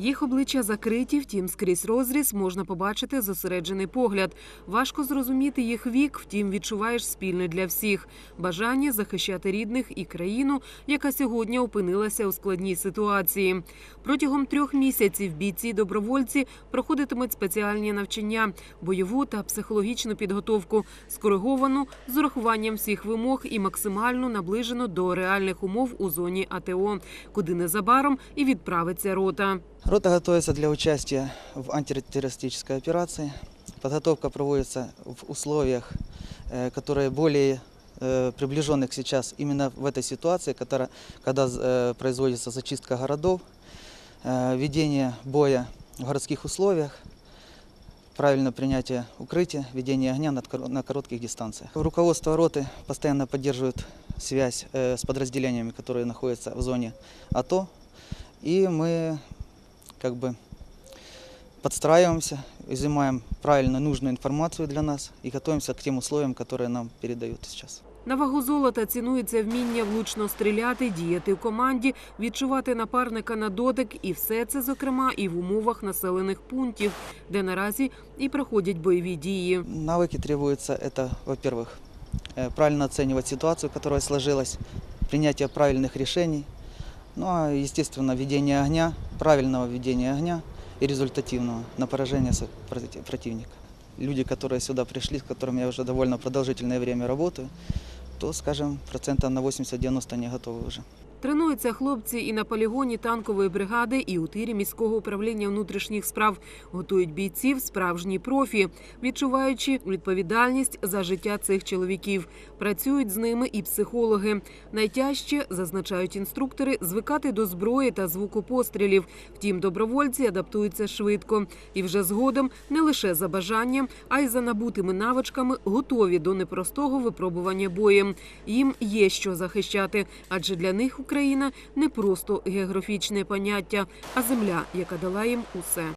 Їх обличчя закриті, втім, скрізь розріз можна побачити зосереджений погляд. Важко зрозуміти їх вік, втім, відчуваєш спільне для всіх бажання захищати рідних і країну, яка сьогодні опинилася у складній ситуації. Протягом трьох місяців бійці-добровольці проходитимуть спеціальні навчання, бойову та психологічну підготовку, скориговану з урахуванням всіх вимог і максимально наближену до реальних умов у зоні АТО, куди незабаром і відправиться рота. Рота готовится для участия в антитеррористической операции. Подготовка проводится в условиях, э, которые более э, приближенных сейчас именно в этой ситуации, которая, когда э, производится зачистка городов, ведение боя в городских условиях, правильное принятие укрытия, ведение огня на коротких дистанциях. Руководство роты постоянно поддерживает связь с подразделениями, которые находятся в зоне АТО, и мы как бы подстраиваемся, изымаем правильно нужную информацию для нас и готовимся к тем условиям, которые нам передают сейчас. На вагу золота цінується вміння влучно стріляти, діяти в команді, відчувати напарника на дотик, і все це, зокрема, і в умовах населених пунктів, де наразі і проходять бойові дії. Навыки требуются это, во-первых, э, правильно оценивать ситуацию, которая сложилась, принятие правильных решений, ну а, естественно, ведение огня, правильного ведения огня и результативного на поражение со- проти- противника. Люди, которые сюда пришли, с которыми я уже довольно продолжительное время работаю, то, скажем, процентов на 80-90 не готовы уже. Тренуються хлопці і на полігоні танкової бригади, і у тирі міського управління внутрішніх справ готують бійців справжні профі, відчуваючи відповідальність за життя цих чоловіків. Працюють з ними і психологи. Найтяжче зазначають інструктори звикати до зброї та звуку пострілів. Втім, добровольці адаптуються швидко і вже згодом не лише за бажанням, а й за набутими навичками готові до непростого випробування боєм. Їм є що захищати, адже для них Україна не просто географічне поняття, а земля, яка дала їм усе.